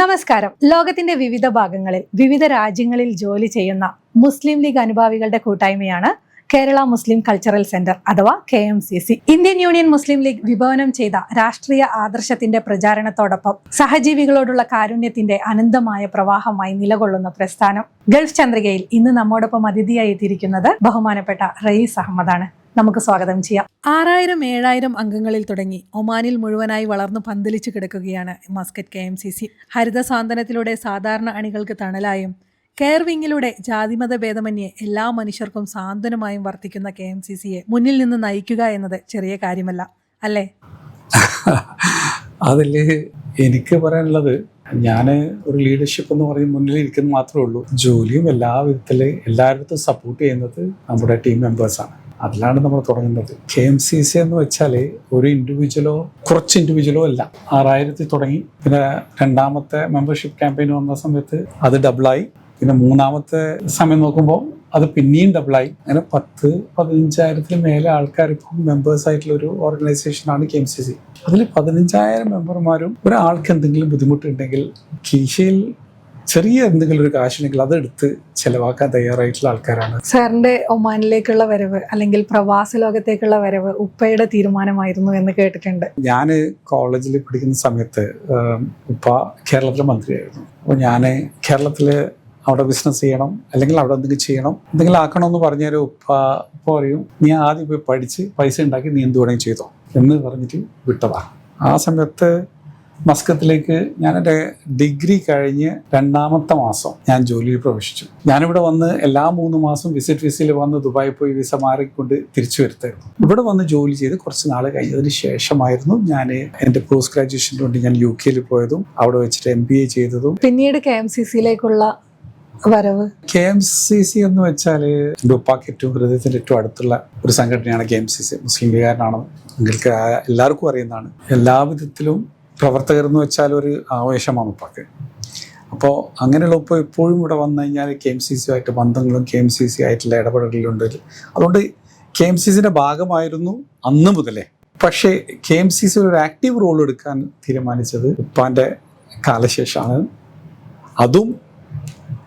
നമസ്കാരം. ലോകത്തിന്റെ വിവിധ ഭാഗങ്ങളിൽ വിവിധ രാജ്യങ്ങളിൽ ജോലി ചെയ്യുന്ന മുസ്ലിം ലീഗ് അനുഭാവികളുടെ കൂട്ടായ്മയാണ് കേരള മുസ്ലിം കൾച്ചറൽ സെന്റർ അഥവാ K M C C. Indian Union Muslim League വിഭവനം ചെയ്ത രാഷ്ട്രീയ ആദർശത്തിന്റെ പ്രചാരണത്തോടൊപ്പം സഹജീവികളോടുള്ള കാരുണ്യത്തിന്റെ അനന്തമായ പ്രവാഹമായി നിലകൊള്ളുന്ന പ്രസ്ഥാനം ഗൾഫ് ചന്ദ്രികയിൽ ഇന്ന് നമ്മോടൊപ്പം അതിഥിയായി എത്തിയിരിക്കുന്നത് ബഹുമാനപ്പെട്ട റയീസ് അഹമ്മദാണ്. നമുക്ക് സ്വാഗതം ചെയ്യാം. ആറായിരം ഏഴായിരം അംഗങ്ങളിൽ തുടങ്ങി ഒമാനിൽ മുഴുവനായി വളർന്നു പന്തലിച്ചു കിടക്കുകയാണ് Muscat K M C C. ഹരിത സാന്ത്വനത്തിലൂടെ സാധാരണ അണികൾക്ക് തണലായും കെയർ വിങ്ങിലൂടെ ജാതിമത ഭേദമന്യേ എല്ലാ മനുഷ്യർക്കും സാന്ത്വനമായും വർത്തിക്കുന്ന കെ എം സി സിയെ മുന്നിൽ നിന്ന് നയിക്കുക എന്നത് ചെറിയ കാര്യമല്ല അല്ലേ? അതിൽ എനിക്ക് പറയാനുള്ളത് ഞാൻ ഒരു ലീഡർഷിപ്പ് എന്ന് പറയും മുന്നിൽ ഇരിക്കുന്നത് മാത്രമേ ഉള്ളൂ. ജോലിയും എല്ലാ വിധത്തിൽ എല്ലായിടത്തും സപ്പോർട്ട് ചെയ്യുന്നത് നമ്മുടെ ടീം മെമ്പേഴ്സാണ് അതിലാണ് നമ്മൾ തുടങ്ങുന്നത്. കെ എം സി സി എന്ന് വെച്ചാൽ ഒരു ഇൻഡിവിജ്വലോ കുറച്ച് ഇൻഡിവിജ്വലോ അല്ല. ആറായിരത്തി തുടങ്ങി. പിന്നെ രണ്ടാമത്തെ മെമ്പർഷിപ്പ് ക്യാമ്പയിൻ വന്ന സമയത്ത് അത് ഡബിളായി പിന്നെ മൂന്നാമത്തെ സമയം നോക്കുമ്പോൾ അത് പിന്നെയും ഡബിളായി അങ്ങനെ പത്ത് പതിനഞ്ചായിരത്തിന് മേലെ ആൾക്കാർ ഇപ്പം മെമ്പേഴ്സ് ആയിട്ടുള്ള ഒരു ഓർഗനൈസേഷനാണ് കെ എം സി സി അതിൽ പതിനഞ്ചായിരം മെമ്പർമാരും ഒരാൾക്ക് എന്തെങ്കിലും ബുദ്ധിമുട്ടുണ്ടെങ്കിൽ കീശയിൽ ചെറിയ എന്തെങ്കിലും ഒരു കാശുണ്ടെങ്കിൽ അതെടുത്ത് ചെലവാക്കാൻ തയ്യാറായിട്ടുള്ള ആൾക്കാരാണ്. സാറിന്റെ ഒമാനിലേക്കുള്ള വരവ് അല്ലെങ്കിൽ പ്രവാസ ലോകത്തേക്കുള്ള വരവ് ഉപ്പയുടെ തീരുമാനമായിരുന്നു എന്ന് കേട്ടിട്ടുണ്ട്. ഞാൻ കോളേജിൽ പഠിക്കുന്ന സമയത്ത് ഉപ്പ കേരളത്തിലെ മന്ത്രിയായിരുന്നു. അപ്പോൾ ഞാൻ കേരളത്തിൽ അവിടെ ബിസിനസ് ചെയ്യണം അല്ലെങ്കിൽ അവിടെ എന്തെങ്കിലും ചെയ്യണം എന്തെങ്കിലും ആക്കണമെന്ന് പറഞ്ഞാൽ ഉപ്പ ഉപ്പ പറയും നീ ആദ്യം പോയി പഠിച്ച് പൈസ ഉണ്ടാക്കി നീ എന്ത് വേണമെങ്കിൽ ചെയ്തോ എന്ന് പറഞ്ഞിട്ട് വിട്ടതാ. ആ സമയത്ത് മസ്കത്തിലേക്ക് ഞാൻ എന്റെ ഡിഗ്രി കഴിഞ്ഞ് രണ്ടാമത്തെ മാസം ഞാൻ ജോലിയിൽ പ്രവേശിച്ചു. ഞാനിവിടെ വന്ന് എല്ലാ മൂന്ന് മാസം വിസിറ്റ് വിസയിൽ വന്ന് ദുബായി പോയി വിസ മാറിക്കൊണ്ട് തിരിച്ചു വരുത്തായിരുന്നു. ഇവിടെ വന്ന് ജോലി ചെയ്ത് കുറച്ച് നാൾ കഴിഞ്ഞതിന് ശേഷമായിരുന്നു ഞാൻ എന്റെ പോസ്റ്റ് ഗ്രാജുവേഷന് വേണ്ടി ഞാൻ യു കെയിൽ പോയതും അവിടെ വെച്ചിട്ട് എം ബി എ ചെയ്തതും. പിന്നീട് കെ എം സി സിയിലേക്കുള്ള വരവ്? കെ എം സി സി എന്ന് വെച്ചാൽ എന്റെ ഉപ്പാക്ക് ഏറ്റവും ഹൃദയത്തിന്റെ ഏറ്റവും അടുത്തുള്ള ഒരു സംഘടനയാണ് K M C C Muslim ലീഗുകാരനാണ് നിങ്ങൾക്ക് എല്ലാവർക്കും അറിയുന്നതാണ്. എല്ലാ വിധത്തിലും പ്രവർത്തകർ എന്ന് വെച്ചാൽ ഒരു ആവേശമാണ് ഉപ്പാക്ക്. അപ്പോൾ അങ്ങനെയുള്ള ഉപ്പ എപ്പോഴും ഇവിടെ വന്നു കഴിഞ്ഞാൽ കെ എം സി സി ആയിട്ട് ബന്ധങ്ങളും കെ എം സി സി ആയിട്ടുള്ള ഇടപെടലുകളുണ്ട്. അതുകൊണ്ട് കെ എം സി സിന്റെ ഭാഗമായിരുന്നു അന്ന് മുതലേ. പക്ഷേ കെ എം സി സി ഒരു ആക്റ്റീവ് റോൾ എടുക്കാൻ തീരുമാനിച്ചത് ഉപ്പാന്റെ കാലശേഷമാണ്. അതും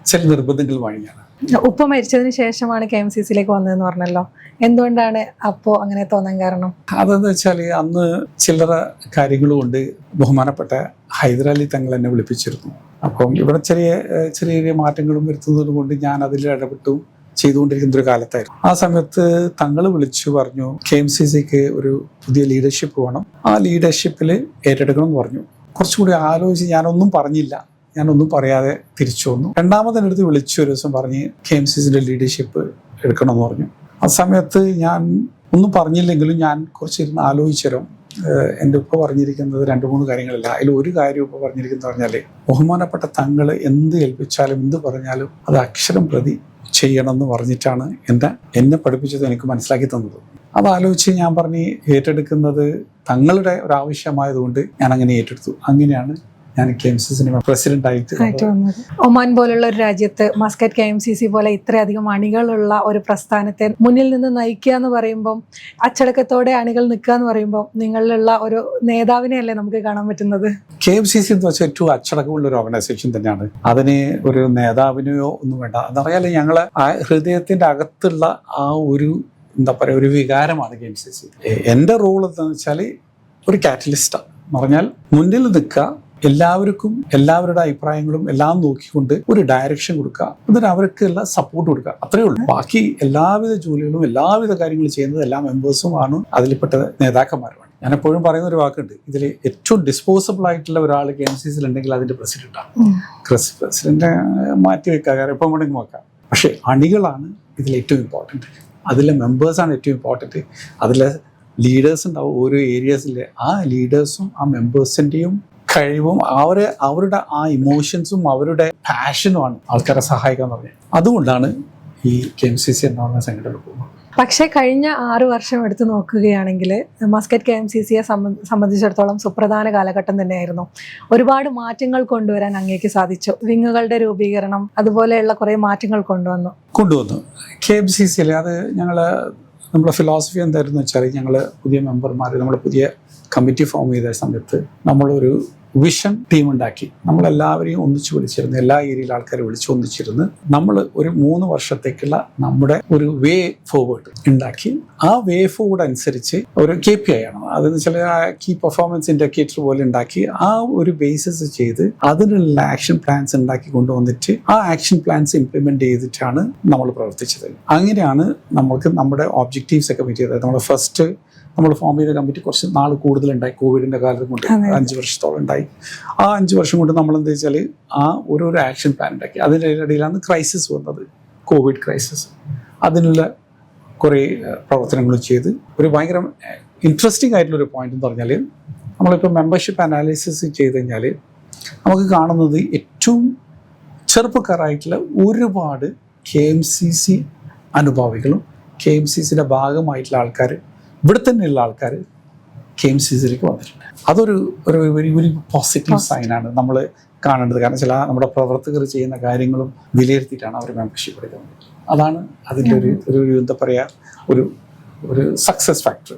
ചില നിർബന്ധങ്ങൾ വഴിയാണ്. ഉപ്പ മരിച്ചതിന് ശേഷമാണ് കെ എം സി സിയിലേക്ക് വന്നതെന്ന് പറഞ്ഞല്ലോ. എന്തുകൊണ്ടാണ് അപ്പോ അങ്ങനെ തോന്നാൻ കാരണം? അതെന്ന് വെച്ചാൽ അന്ന് ചില്ലറ കാര്യങ്ങളും കൊണ്ട് ബഹുമാനപ്പെട്ട ഹൈദരാലി തങ്ങൾ എന്നെ വിളിപ്പിച്ചിരുന്നു. അപ്പം ഇവിടെ ചെറിയ ചെറിയ ചെറിയ മാറ്റങ്ങളും വരുത്തുന്നത് കൊണ്ട് ഞാൻ അതിൽ ഇടപെട്ടു. ചെയ്തുകൊണ്ടിരിക്കുന്ന ഒരു കാലത്തായിരുന്നു. ആ സമയത്ത് തങ്ങൾ വിളിച്ചു പറഞ്ഞു കെ എം സി സിക്ക് ഒരു പുതിയ ലീഡർഷിപ്പ് വേണം. ആ ലീഡർഷിപ്പിൽ ഏറ്റെടുക്കണം എന്ന് പറഞ്ഞു. കുറച്ചുകൂടി ആലോചിച്ച് ഞാനൊന്നും പറഞ്ഞില്ല. ഞാനൊന്നും പറയാതെ തിരിച്ചു വന്നു. രണ്ടാമതിനടുത്ത് വിളിച്ചു ഒരു ദിവസം പറഞ്ഞ് കെ എം സി സിന്റെ ലീഡർഷിപ്പ് എടുക്കണമെന്ന് പറഞ്ഞു. ആ സമയത്ത് ഞാൻ ഒന്നും പറഞ്ഞില്ലെങ്കിലും ഞാൻ കുറച്ചിരുന്ന് ആലോചിച്ചിരും എന്റെ ഉപ്പ പറഞ്ഞിരിക്കുന്നത് രണ്ട് മൂന്ന് കാര്യങ്ങളല്ല. അതിൽ ഒരു കാര്യം ഉപ്പ പറഞ്ഞിരിക്കുന്നത് പറഞ്ഞാൽ ബഹുമാനപ്പെട്ട തങ്ങൾ എന്ത് ഏൽപ്പിച്ചാലും എന്ത് പറഞ്ഞാലും അത് അക്ഷരം പ്രതി ചെയ്യണം എന്ന് പറഞ്ഞിട്ടാണ് എന്റെ എന്നെ പഠിപ്പിച്ചത് എനിക്ക് മനസ്സിലാക്കി തന്നത്. അത് ആലോചിച്ച് ഞാൻ പറഞ്ഞ് ഏറ്റെടുക്കുന്നത് തങ്ങളുടെ ഒരു ആവശ്യമായതുകൊണ്ട് ഞാൻ അങ്ങനെ ഏറ്റെടുത്തു. അങ്ങനെയാണ് ഞാൻ കെ എം സി സിനിമ പ്രസിഡന്റ് ആയിട്ട് ഒമാൻ പോലുള്ള ഒരു രാജ്യത്ത് Muscat K M C C പോലെ ഇത്രയധികം അണികളുള്ള ഒരു പ്രസ്ഥാനത്തെ മുന്നിൽ നിന്ന് നയിക്കുക എന്ന് പറയുമ്പം അച്ചടക്കത്തോടെ അണികൾ നിൽക്കുക എന്ന് പറയുമ്പോൾ നിങ്ങളിലുള്ള ഒരു നേതാവിനെ അല്ലേ നമുക്ക് കാണാൻ പറ്റുന്നത്? കെ എം സി സി എന്ന് വെച്ചാൽ ഏറ്റവും അച്ചടക്കമുള്ള ഒരു ഓർഗനൈസേഷൻ തന്നെയാണ്. അതിന് ഒരു നേതാവിനെയോ ഒന്നും വേണ്ട. അതറിയാലോ ഞങ്ങളെ ആ ഹൃദയത്തിന്റെ അകത്തുള്ള ആ ഒരു എന്താ പറയുക ഒരു വികാരമാണ് കെ എം സി സി. എന്റെ റോൾ എന്താണെന്ന് വെച്ചാൽ ഒരു കാറ്റലിസ്റ്റാണ് പറഞ്ഞാൽ മുന്നിൽ നിൽക്കുക എല്ലാവർക്കും എല്ലാവരുടെ അഭിപ്രായങ്ങളും എല്ലാം നോക്കിക്കൊണ്ട് ഒരു ഡയറക്ഷൻ കൊടുക്കുക. എന്നിട്ട് അവർക്ക് എല്ലാം സപ്പോർട്ട് കൊടുക്കുക. അത്രയേ ഉള്ളൂ. ബാക്കി എല്ലാവിധ ജോലികളും എല്ലാവിധ കാര്യങ്ങളും ചെയ്യുന്നത് എല്ലാ മെമ്പേഴ്സും ആണ് അതിൽപ്പെട്ട നേതാക്കന്മാരുമാണ്. ഞാൻ എപ്പോഴും പറയുന്ന ഒരു വാക്കുണ്ട്. ഇതിൽ ഏറ്റവും ഡിസ്പോസിബിൾ ആയിട്ടുള്ള ഒരാൾ കെ എം സി സിയിൽ ഉണ്ടെങ്കിൽ അതിന്റെ പ്രസിഡന്റാണ് പ്രസിഡന്റ് മാറ്റി വെക്കുക. കാരണം എപ്പം വേണമെങ്കിൽ നോക്കാം. പക്ഷേ അണികളാണ് ഇതിൽ ഏറ്റവും ഇമ്പോർട്ടന്റ് അതിലെ മെമ്പേഴ്സാണ് ഏറ്റവും ഇമ്പോർട്ടന്റ് അതിലെ ലീഡേഴ്സ് ഉണ്ടാവും. ഓരോ ഏരിയാസിലെ ആ ലീഡേഴ്സും ആ മെമ്പേഴ്സിന്റെയും കഴിവും അവരെ അവരുടെ ആ ഇമോഷൻസും അവരുടെ പാഷനുമാണ് ആൾക്കാരെ സഹായിക്കാൻ പറഞ്ഞത് അതുകൊണ്ടാണ് ഈ കെ എം സി സി എന്ന് പറഞ്ഞ സംഘടന പോകുന്നത്. പക്ഷേ കഴിഞ്ഞ ആറു വർഷം എടുത്തു നോക്കുകയാണെങ്കിൽ മസ്കറ്റ് കെ എം സി സിയെ സംബന്ധിച്ചിടത്തോളം സുപ്രധാന കാലഘട്ടം തന്നെയായിരുന്നു. ഒരുപാട് മാറ്റങ്ങൾ കൊണ്ടുവരാൻ അങ്ങേക്ക് സാധിച്ചു. വിങ്ങുകളുടെ രൂപീകരണം അതുപോലെയുള്ള കുറേ മാറ്റങ്ങൾ കൊണ്ടുവന്നു. കൊണ്ടുവന്നു. കെ എം സി സിയിൽ അത് ഞങ്ങൾ നമ്മുടെ ഫിലോസഫി എന്തായിരുന്നു വെച്ചാൽ ഞങ്ങൾ പുതിയ മെമ്പർമാർ നമ്മൾ പുതിയ കമ്മിറ്റി ഫോം ചെയ്ത സമയത്ത് നമ്മളൊരു വിഷൻ ടീം ഉണ്ടാക്കി നമ്മളെല്ലാവരെയും ഒന്നിച്ചു വിളിച്ചിരുന്നു എല്ലാ ഏരിയയിൽ ആൾക്കാരെ വിളിച്ചു ഒന്നിച്ചിരുന്ന് നമ്മൾ ഒരു മൂന്ന് വർഷത്തേക്കുള്ള നമ്മുടെ ഒരു വേ ഫോർവേഡ് ഉണ്ടാക്കി. ആ വേ ഫോർവേഡ് അനുസരിച്ച് ഒരു കെ പി ഐ ആണ്. അതെന്ന് വെച്ചാൽ കീ പെർഫോമൻസ് ഇൻഡിക്കേറ്റർ പോലെ ഉണ്ടാക്കി ആ ഒരു ബേസിസ് ചെയ്ത് അതിനുള്ള ആക്ഷൻ പ്ലാൻസ് ഉണ്ടാക്കി കൊണ്ടുവന്നിട്ട് ആ ആക്ഷൻ പ്ലാൻസ് ഇംപ്ലിമെന്റ് ചെയ്തിട്ടാണ് നമ്മൾ പ്രവർത്തിച്ചത്. അങ്ങനെയാണ് നമുക്ക് നമ്മുടെ ഒബ്ജക്റ്റീവ്സ് ഒക്കെ മീറ്റ് ചെയ്തത്. നമ്മുടെ ഫസ്റ്റ് നമ്മൾ ഫോം ചെയ്ത കമ്മിറ്റി കുറച്ച് നാൾ കൂടുതലുണ്ടായി കോവിഡിന്റെ കാലത്ത് കൊണ്ട്. അഞ്ച് വർഷത്തോളം ഉണ്ടായി. ആ അഞ്ച് വർഷം കൊണ്ട് നമ്മൾ എന്താ വെച്ചാൽ ആ ഓരോരോ ആക്ഷൻ പ്ലാൻ ഉണ്ടാക്കി. അതിന്റെ ഇടയിലാണ് ക്രൈസിസ് വന്നത് കോവിഡ് ക്രൈസിസ് അതിനുള്ള കുറേ പ്രവർത്തനങ്ങൾ ചെയ്ത് ഒരു ഭയങ്കര ഇൻട്രസ്റ്റിംഗ് ആയിട്ടുള്ള ഒരു പോയിന്റ് എന്ന് പറഞ്ഞാൽ നമ്മളിപ്പോൾ മെമ്പർഷിപ്പ് അനാലിസിസ് ചെയ്ത് കഴിഞ്ഞാൽ നമുക്ക് കാണുന്നത് ഏറ്റവും ചെറുപ്പക്കാരായിട്ടുള്ള ഒരുപാട് കെ എം സി സി അനുഭാവികളും കെ എം സി സിയുടെ ഭാഗമായിട്ടുള്ള ആൾക്കാർ ഇവിടെ തന്നെയുള്ള ആൾക്കാർ കെ എം സി സിയിലേക്ക് വന്നിട്ടുണ്ട്. അതൊരു ഒരു വെരി വെരി പോസിറ്റീവ് സൈനാണ് നമ്മൾ കാണേണ്ടത്. കാരണം ചില നമ്മുടെ പ്രവർത്തകർ ചെയ്യുന്ന കാര്യങ്ങളും വിലയിരുത്തിയിട്ടാണ് അവർ മെമ്പർഷിപ്പ് എടുക്കുന്നത്. അതാണ് അതിന്റെ ഒരു ഒരു ഒരു എന്താ പറയുക ഒരു ഒരു സക്സസ് ഫാക്ടർ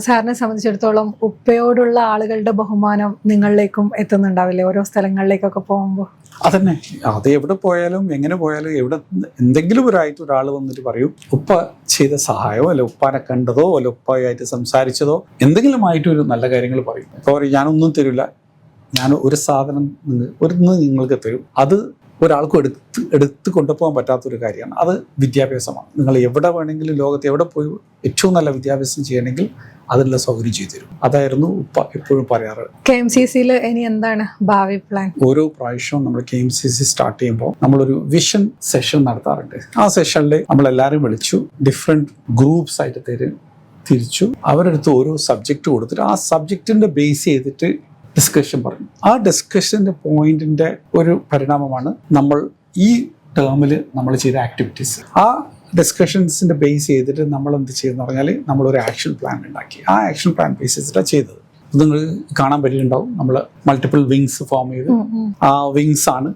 സാറിനെ സംബന്ധിച്ചിടത്തോളം ഉപ്പയോടുള്ള ആളുകളുടെ ബഹുമാനം നിങ്ങളിലേക്കും എത്തുന്നുണ്ടാവില്ലേ? ഓരോ സ്ഥലങ്ങളിലേക്കൊക്കെ പോകുമ്പോൾ അതന്നെ. അത് എവിടെ പോയാലും എങ്ങനെ പോയാലും എവിടെ എന്തെങ്കിലും ഒരായിട്ട് ഒരാൾ വന്നിട്ട് പറയും ഉപ്പ ചെയ്ത സഹായമോ അല്ല ഉപ്പാനെ കണ്ടതോ അല്ല ഉപ്പയായിട്ട് സംസാരിച്ചതോ എന്തെങ്കിലും ആയിട്ട് ഒരു നല്ല കാര്യങ്ങൾ പറയും. ഇപ്പോൾ ഞാനൊന്നും തരില്ല. ഞാൻ ഒരു സാധനം ഒരു നിങ്ങൾക്ക് തരും. അത് ഒരാൾക്കും എടുത്ത് എടുത്ത് കൊണ്ടുപോകാൻ പറ്റാത്തൊരു കാര്യമാണ്. അത് വിദ്യാഭ്യാസമാണ്. നിങ്ങൾ എവിടെ വേണമെങ്കിലും ലോകത്ത് എവിടെ പോയി ഏറ്റവും നല്ല വിദ്യാഭ്യാസം ചെയ്യണമെങ്കിൽ അതിനുള്ള സൗകര്യം ചെയ്തു തരും. അതായിരുന്നു ഉപ്പ എപ്പോഴും പറയാറ്. കെ എം സി സിയിൽ ഇനി എന്താണ് ഭാവി പ്ലാൻ? ഓരോ പ്രാവശ്യവും നമ്മൾ K M C C start ചെയ്യുമ്പോൾ നമ്മളൊരു വിഷൻ സെഷൻ നടത്താറുണ്ട്. ആ സെഷനിൽ നമ്മൾ എല്ലാവരും വിളിച്ചു ഡിഫറെന്റ് ഗ്രൂപ്പ്സ് ആയിട്ട് തരും തിരിച്ചു. അവരെടുത്ത് ഓരോ സബ്ജക്റ്റ് കൊടുത്തിട്ട് ആ സബ്ജക്റ്റിന്റെ ബേസ് ചെയ്തിട്ട് ഡിസ്കഷൻ പറഞ്ഞു ആ ഡിസ്കഷന്റെ പോയിന്റിന്റെ ഒരു പരിണാമമാണ് നമ്മൾ ഈ ടേമിൽ നമ്മൾ ചെയ്ത ആക്ടിവിറ്റീസ് ആ ഡിസ്കഷൻസിന്റെ ബേസ് ചെയ്തിട്ട് നമ്മൾ എന്ത് ചെയ്യുന്ന പറഞ്ഞാൽ നമ്മളൊരു ആക്ഷൻ പ്ലാൻ ഉണ്ടാക്കി. ആ ആക്ഷൻ പ്ലാൻ ബേസ് ചെയ്തിട്ടാണ് ചെയ്തത്. നിങ്ങൾ കാണാൻ പറ്റിയിട്ടുണ്ടാവും. നമ്മൾ മൾട്ടിപ്പിൾ വിങ്സ് ഫോം ചെയ്ത്. ആ വിങ്സ് ആണ്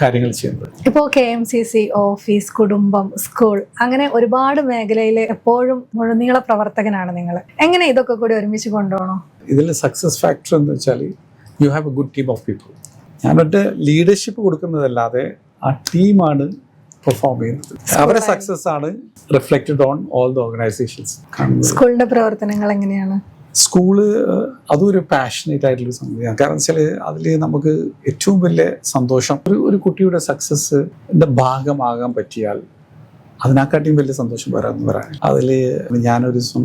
കാര്യങ്ങൾ ചെയ്യുന്നത്. ഇപ്പോൾ K M C C office കുടുംബം സ്കൂൾ അങ്ങനെ ഒരുപാട് മേഖലയിൽ എപ്പോഴും മുഴുനീള പ്രവർത്തകനാണ് നിങ്ങൾ എങ്ങനെ ഇതൊക്കെ കൂടി ഒരുമിച്ച് കൊണ്ടുപോകണോ? ഇതിൽ സക്സസ് ഫാക്ടർ എന്ന് വെച്ചാൽ you have a good team of people ഞാനൊട്ട് leadership കൊടുക്കുന്നതല്ലാതെ ആ ടീമാണ് പെർഫോം ചെയ്യുന്നത്. അവരെ സക്സസ് ആണ് reflected on all the organisations സ്കൂളിന്റെ പ്രവർത്തനങ്ങൾ എങ്ങനെയാണ്? സ്കൂൾ അതൊരു ഒരു പാഷനേറ്റ് ആയിട്ടുള്ള സംഗതിയാണ്. കാരണം വെച്ചാൽ അതിൽ നമുക്ക് ഏറ്റവും വലിയ സന്തോഷം ഒരു ഒരു കുട്ടിയുടെ സക്സസ്സിന്റെ ഭാഗമാകാൻ പറ്റിയാൽ അതിനെക്കാട്ടിയും വലിയ സന്തോഷം വരാമെന്ന് പറയാൻ അതിൽ ഞാനൊരു ദിവസം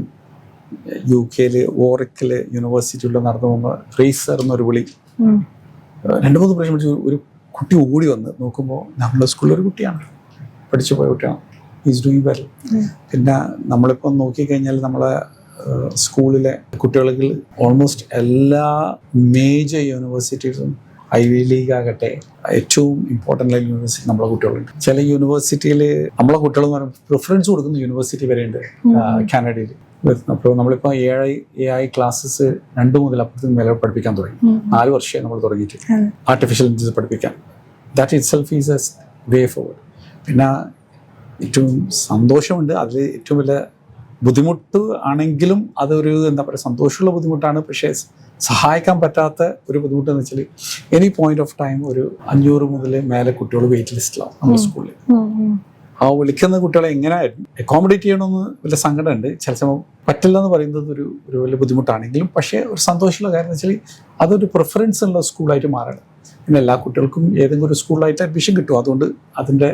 യു കെയിൽ ഓറിക്കൽ യൂണിവേഴ്സിറ്റിയിൽ നടന്നു പോകുമ്പോൾ റേസർ എന്നൊരു വിളി രണ്ടു മൂന്ന് പ്രാവശ്യം പഠിച്ചു ഒരു കുട്ടി ഓടി വന്ന് നോക്കുമ്പോൾ നമ്മുടെ സ്കൂളിൽ ഒരു കുട്ടിയാണ്. പഠിച്ചു പോയ കുട്ടിയാണ്. Is doing well. പിന്നെ നമ്മളിപ്പം നോക്കിക്കഴിഞ്ഞാൽ നമ്മളെ സ്കൂളിലെ കുട്ടികൾക്ക് ഓൾമോസ്റ്റ് എല്ലാ മേജർ യൂണിവേഴ്സിറ്റീസും ഐ വി ലീഗ് ആകട്ടെ ഏറ്റവും ഇമ്പോർട്ടന്റ് ആയ യൂണിവേഴ്സിറ്റി നമ്മളെ കുട്ടികളുണ്ട്. ചില യൂണിവേഴ്സിറ്റിയിൽ നമ്മളെ കുട്ടികൾ എന്ന് പറയുമ്പോൾ പ്രിഫറൻസ് കൊടുക്കുന്ന യൂണിവേഴ്സിറ്റി വരെയുണ്ട് കാനഡയിൽ അപ്പോൾ നമ്മളിപ്പോൾ ഏഴ് എ ഐ ക്ലാസ്സസ് രണ്ട് മുതൽ അപ്പുറത്തും വില പഠിപ്പിക്കാൻ തുടങ്ങി. നാല് വർഷമായി നമ്മൾ തുടങ്ങിയിട്ട് ആർട്ടിഫിഷ്യൽ ഇന്റലിജൻസ് പഠിപ്പിക്കാൻ. That itself is a way forward പിന്നെ ഏറ്റവും സന്തോഷമുണ്ട് അതിൽ ഏറ്റവും വലിയ ബുദ്ധിമുട്ട് ആണെങ്കിലും അതൊരു എന്താ പറയുക സന്തോഷമുള്ള ബുദ്ധിമുട്ടാണ്. പക്ഷേ സഹായിക്കാൻ പറ്റാത്ത ഒരു ബുദ്ധിമുട്ട് എന്ന് വെച്ചാൽ എനി പോയിന്റ് ഓഫ് ടൈം ഒരു അഞ്ഞൂറ് മുതൽ മേലെ കുട്ടികൾ വെയിറ്റ് ലിസ്റ്റിലാണ് നമ്മുടെ സ്കൂളിൽ. ആ വിളിക്കുന്ന കുട്ടികളെ എങ്ങനെയായിരുന്നു അക്കോമഡേറ്റ് ചെയ്യണമെന്ന് വലിയ സങ്കടമുണ്ട്. ചില സമയം പറ്റില്ല എന്ന് പറയുന്നത് ഒരു ഒരു വലിയ ബുദ്ധിമുട്ടാണെങ്കിലും പക്ഷേ ഒരു സന്തോഷമുള്ള കാര്യം എന്ന് വെച്ചാൽ അതൊരു പ്രിഫറൻസ് ഉള്ള സ്കൂളായിട്ട് മാറണം. പിന്നെ എല്ലാ കുട്ടികൾക്കും ഏതെങ്കിലും ഒരു സ്കൂളിലായിട്ട് അഡ്മിഷൻ കിട്ടും. അതുകൊണ്ട് അതിന്റെ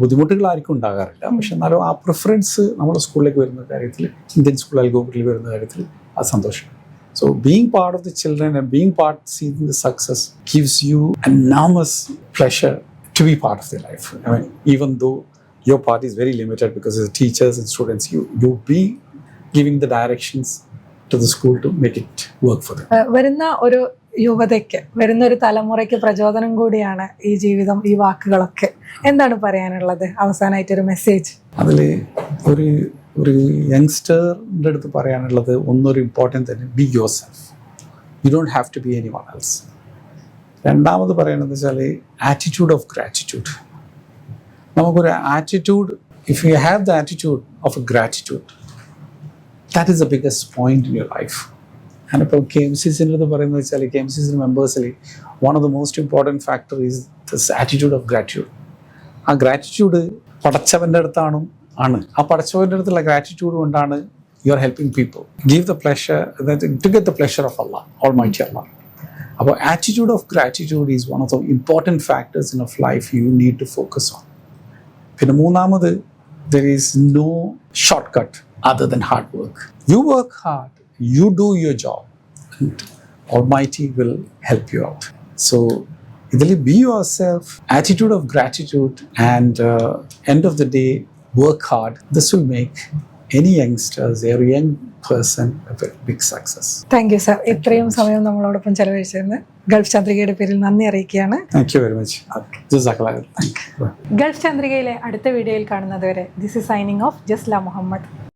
ബുദ്ധിമുട്ടുകൾ ആർക്കും ഉണ്ടാകാറില്ല. പക്ഷെ എന്നാലും ആ പ്രിഫറൻസ് നമ്മുടെ സ്കൂളിലേക്ക് വരുന്ന കാര്യത്തിൽ ഇന്ത്യൻ സ്കൂൾ അൽഗോപിറ്റിൽ വരുന്ന കാര്യത്തിൽ ആ സന്തോഷം so being part of the children being part see the success gives you enormous pleasure to be part of the life I mean even though your part is very limited because teachers and students you you be giving the directions to the school to make it work for വരുന്ന ഒരു യുവതയ്ക്ക് വരുന്ന ഒരു തലമുറയ്ക്ക് പ്രചോദനം കൂടിയാണ് ഈ ജീവിതം ഈ വാക്കുകളൊക്കെ. എന്താണ് പറയാനുള്ളത്? അവസാനമായിട്ടൊരു മെസ്സേജ്. അതിൽ ഒരു ഒരു യങ്സ്റ്ററിന്റെ അടുത്ത് പറയാനുള്ളത് ഒന്നൊരു ഇമ്പോർട്ടന്റ് തന്നെ be yourself you don't have to be anyone else രണ്ടാമത് പറയണത് വെച്ചാൽ ആറ്റിറ്റ്യൂഡ് ഓഫ് ഗ്രാറ്റിറ്റ്യൂഡ് നമുക്കൊരു attitude if you have the attitude of gratitude that is the biggest point in your life ഞാനിപ്പോൾ കെ എം സി സിന്റെ പറയുന്നത് വെച്ചാൽ K M C C മെമ്പേഴ്സിൽ one of the most important factor is this attitude of gratitude ആ gratitude പടച്ചവന്റെ അടുത്താണ് ആണ്. ആ പടച്ചവന്റെ അടുത്തുള്ള ഗ്രാറ്റിറ്റ്യൂഡ് കൊണ്ടാണ് you are helping people give the pleasure to get the pleasure of Allah almighty Allah അപ്പോൾ attitude of gratitude is one of the important factors in of life you need to focus on പിന്നെ മൂന്നാമത് there is no shortcut other than hard work you work hard you do your job. Almighty will help you out. So, ഇതിൽ be yourself, attitude of gratitude, and uh, end of the day, work hard. This will make any youngsters, every young person, a big success. Thank you sir ഇത്രയും സമയം നമ്മളോടൊപ്പം ചെലവഴിച്ചതിന് Gulf ചന്ദ്രികയുടെ പേരിൽ നന്ദി അറിയിക്കുകയാണ് thank you very much you. Gulf ചന്ദ്രികയിലെ അടുത്ത വീഡിയോയിൽ കാണുന്നത് വരെ this is signing off Jasla Muhammad